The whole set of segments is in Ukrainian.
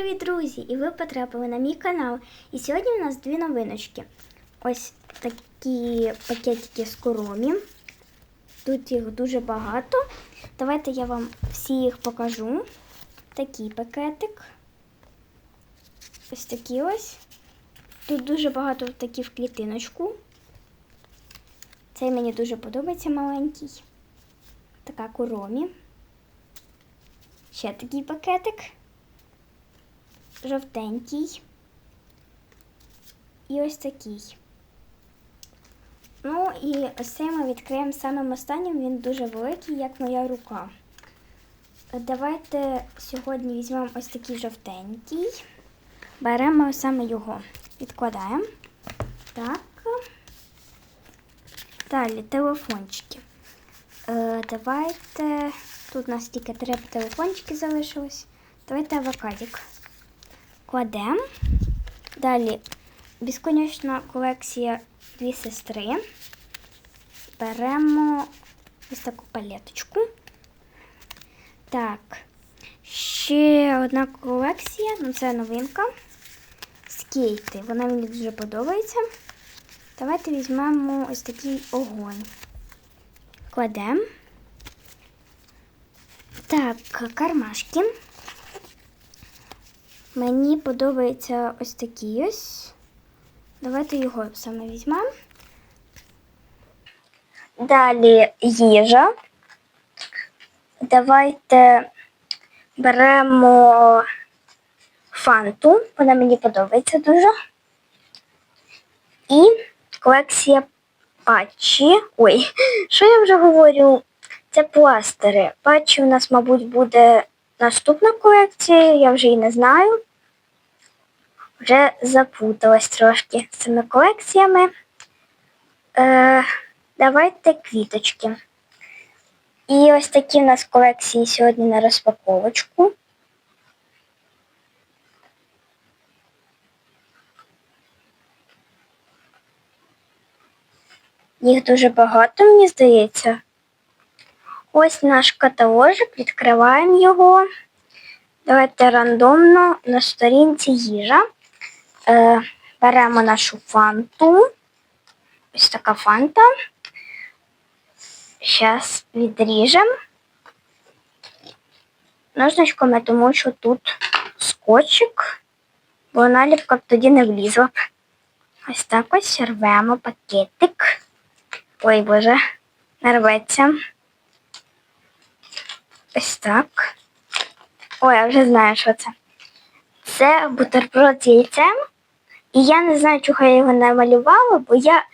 привіт, друзі! І ви потрапили на мій канал. І сьогодні у нас дві новиночки. Ось такі пакетики з коромі. Тут їх дуже багато. Давайте я вам всі їх покажу. Такий пакетик. Ось такі ось. Тут дуже багато такі в клітиночку. Цей мені дуже подобається маленький. Така коромі. Ще такий пакетик. Жовтенький. І ось такий. Ну і ось цей ми відкриємо самим останнім. Він дуже великий, як моя рука. Давайте сьогодні візьмемо ось такий жовтенький. Беремо саме його. Відкладаємо. Так. Далі телефончики. Е, давайте. Тут у нас тільки три телефончики залишилось. Давайте авокадик. Кладемо. Далі безконечна колекція дві сестри. Беремо ось таку палеточку. Так. Ще одна колекція, ну це новинка. Скейти. Вона мені дуже подобається. Давайте візьмемо ось такий огонь. Кладемо. Так, кармашки. Мені подобається ось такий ось. Давайте його саме візьмемо. Далі їжа. Давайте беремо фанту. Вона мені подобається дуже. І колекція патчі. Ой, що я вже говорю? Це пластири. Патчі у нас, мабуть, буде наступна колекція, я вже і не знаю. Вже запуталась трошки з цими колекціями. Е, Давайте квіточки. І ось такі в нас колекції сьогодні на розпаковочку. Їх дуже багато, мені здається. Ось наш каталожик, відкриваємо його. Давайте рандомно на сторінці їжа. Е, Беремо нашу фанту. Ось така фанта. Зараз відріжемо ножничками, тому що тут скотчик, бо наліпка б тоді не влізла. Ось так ось рвемо пакетик. Ой, боже, не рветься. Ось так. Ой, я вже знаю, що це. Це бутерброд з яйцем. І я не знаю, чого я його намалювала, бо я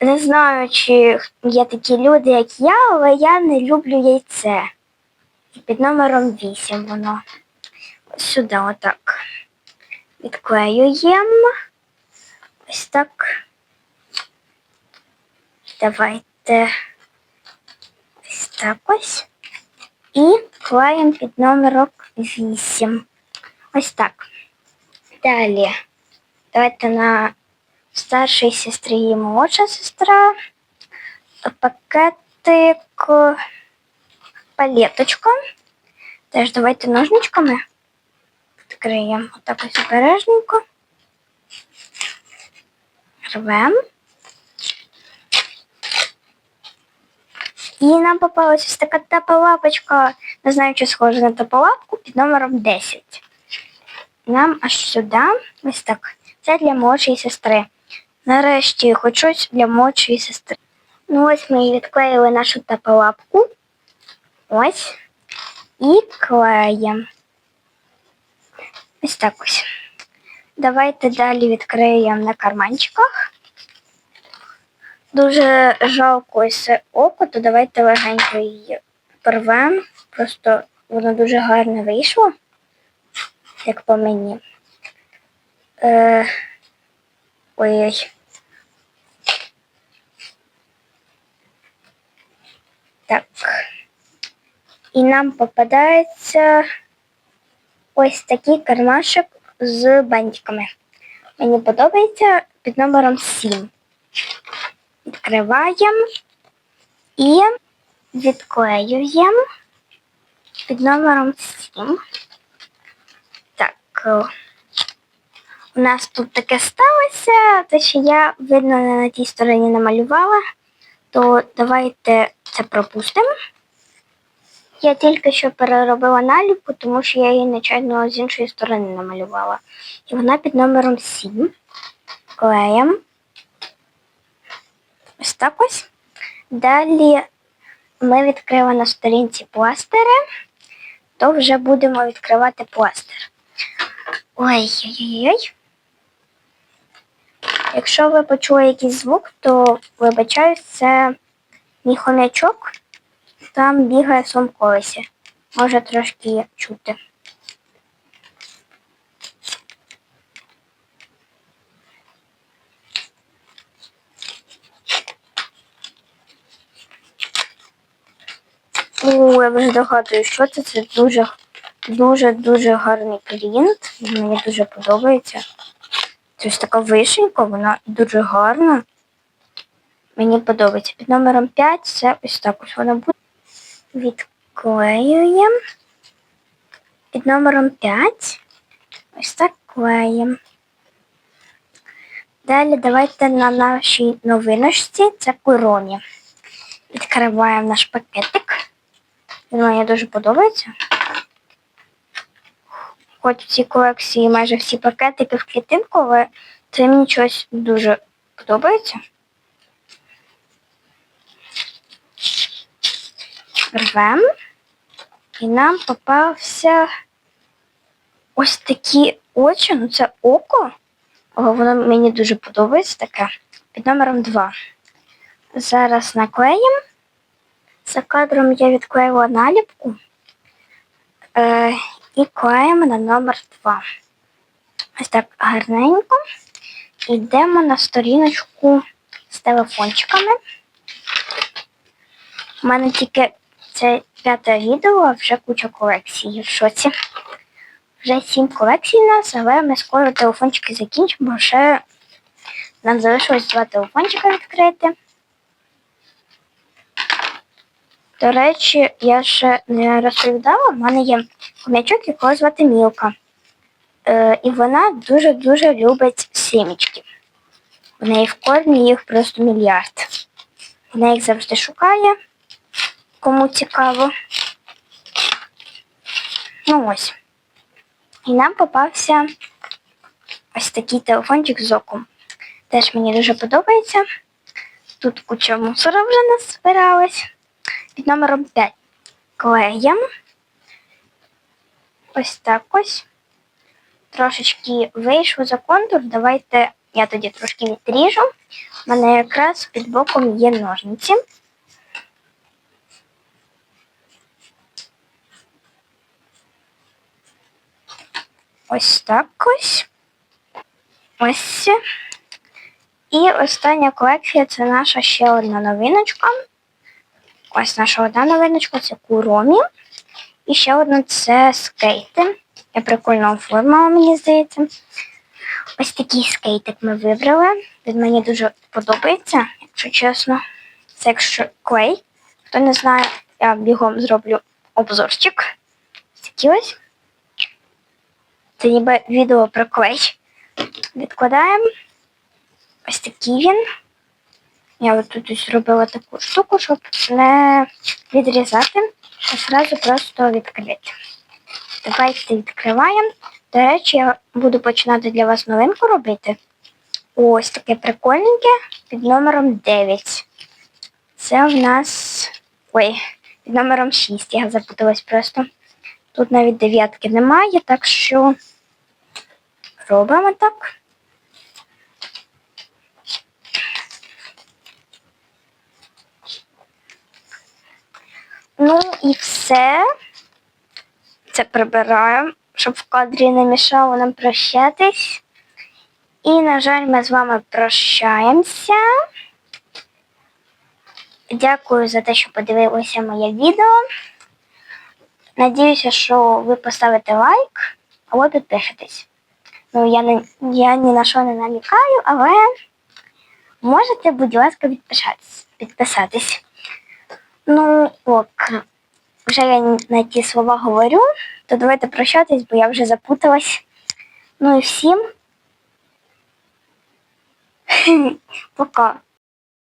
не знаю, чи є такі люди, як я, але я не люблю яйце. Під номером 8 воно. Ось сюди отак. Відклеюємо. Ось так. Давайте ось так ось. І клеїмо під номером 8. Ось так. Далі. Давайте на старшій сестрі і молодша сестра. Пакетик палеточка. Теж давайте ножничками відкриємо. Отак ось обережненько. Рвемо. І нам попалась ось така тапа-лапочка, не знаю, чи схожа на тапа-лапку, під номером 10. Нам аж сюди, ось так. Це для молодшої сестри. Нарешті хоч щось для молодшої сестри. Ну ось ми відклеїли нашу тапа-лапку. Ось. І клеїмо. Ось так ось. Давайте далі відкриємо на карманчиках. Дуже жалко ось око, то давайте легенько її порвемо. Просто воно дуже гарно вийшло, як по мені. Е... Ой-ой. Так. І нам попадається ось такий кармашок з бантиками. Мені подобається під номером 7. Відкриваємо і відклеюємо під номером 7. Так. у нас тут таке сталося, те, що я, видно, не на тій стороні намалювала, то давайте це пропустимо. Я тільки що переробила наліпку, тому що я її нечайно з іншої сторони намалювала. І вона під номером 7. Клеєм. Ось так ось. Далі ми відкрили на сторінці пластири, то вже будемо відкривати пластир. Ой-ой-ой. Якщо ви почули якийсь звук, то вибачаюсь, це мій хомячок там бігає в колесі. Може трошки чути. О, я вже догадую, що це. Це дуже дуже дуже гарний принт. Мені дуже подобається. Це ось така вишенька, вона дуже гарна. Мені подобається. Під номером 5 це ось так ось вона буде. Відклеюємо. Під номером 5. Ось так клеїмо. Далі давайте на нашій новиночці це куромі. Відкриваємо наш пакетик. Він мені дуже подобається. Хоч в цій колекції майже всі пакетики в клітинку, але це мені щось дуже подобається. Рвем. І нам попався ось такі очі. Ну це око. О, воно мені дуже подобається таке. Під номером 2. Зараз наклеїмо. За кадром я відклеїла наліпку е, і клеїмо на номер 2. Ось так гарненько. Йдемо на сторіночку з телефончиками. У мене тільки це п'яте відео, а вже куча колекцій. В шоці. Вже сім колекцій у нас, але ми скоро телефончики закінчимо, бо ще нам залишилось два телефончика відкрити. До речі, я ще не розповідала, в мене є хомячок, якого звати Мілка. Е, І вона дуже-дуже любить сімічки. В неї в кормі їх просто мільярд. Вона їх завжди шукає, кому цікаво. Ну ось. І нам попався ось такий телефончик з оком. Теж мені дуже подобається. Тут куча мусора вже нас збиралась. Під номером 5 клеєм. Ось так ось. Трошечки вийшло за контур. Давайте я тоді трошки відріжу. У мене якраз під боком є ножниці. Ось так ось. Ось. І остання колекція це наша ще одна новиночка. Ось наша одна новиночка це куромі. І ще одна це скейти. Я прикольно оформила, мені здається. Ось такий скейтик ми вибрали. Він мені дуже подобається, якщо чесно. Це якщо клей. Хто не знає, я бігом зроблю обзорчик. Такі ось. Це ніби відео про клей. Відкладаємо. Ось такий він. Я от тут ось робила таку штуку, щоб не відрізати, а одразу просто відкрити. Давайте відкриваємо. До речі, я буду починати для вас новинку робити. Ось таке прикольненьке під номером 9. Це в нас. Ой, під номером 6. Я запуталась просто. Тут навіть дев'ятки немає, так що робимо так. Ну і все. Це прибираємо, щоб в кадрі не мішало нам прощатись. І, на жаль, ми з вами прощаємося. Дякую за те, що подивилися моє відео. Надіюся, що ви поставите лайк або підпишетесь. Ну, я не, я ні на що не намікаю, але можете, будь ласка, підписатись. підписатись. Ну, ок, вже я на ті слова говорю, то давайте прощатись, бо я вже запуталась. Ну і всім. Пока.